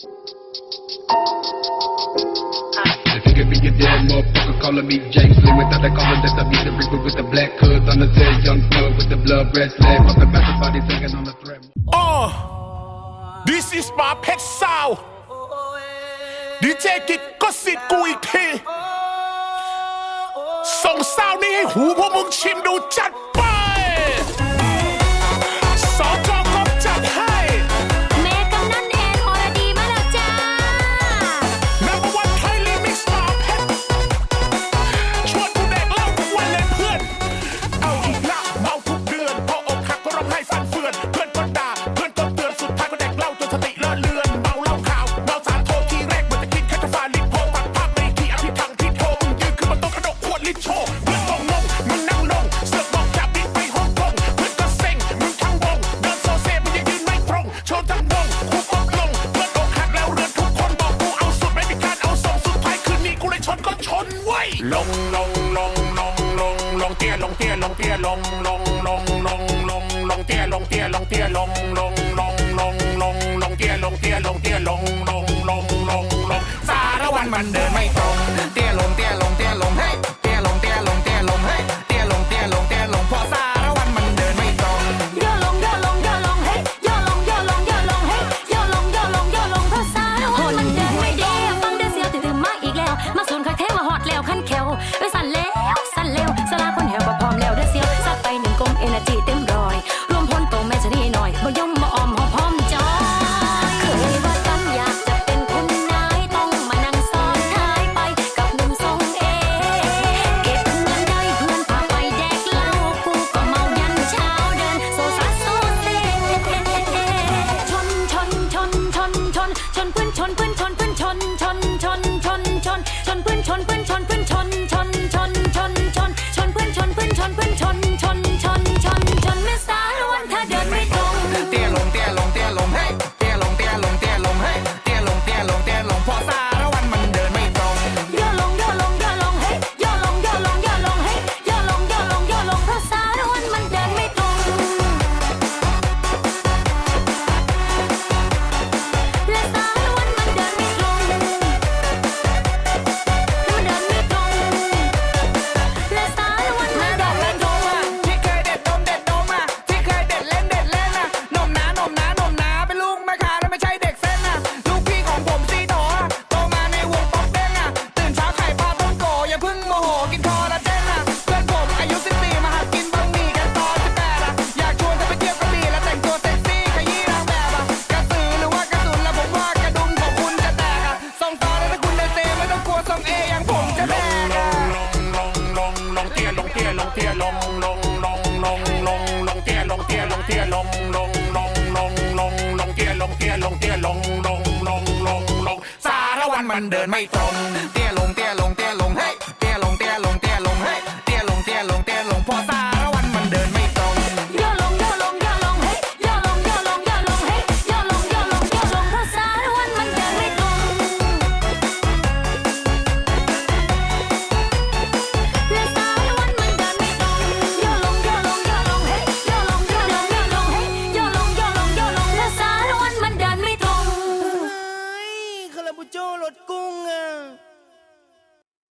If you could me, a damn motherfucker calling me James Lee without a collar, that's a be the reaper with the black hood on the tail, young blood with the blood red slab, the back the body taking on the threat. Oh, uh, this is my pet sow. You take it, cause it go it here. ส่งเศร้านี้ให้หูพวกมึงชิมดูจัด เว้ลงลงลงลงลงลงเตี้ยลงเตี้ยลงเตี้ยลงลงลงลงลงลงเตี้ยลงเตี้ยลงเตี้ยลง ตี้ยลงลงลงลงลงลงเตี้ยลงเตี้ยลงเตี้ยลงลงลงลงลงลงเตี้ยลงเตี้ยลงเตี้ยลงลงลงลงลงสารวันมันเดินไม่ตรงเตี้ยลง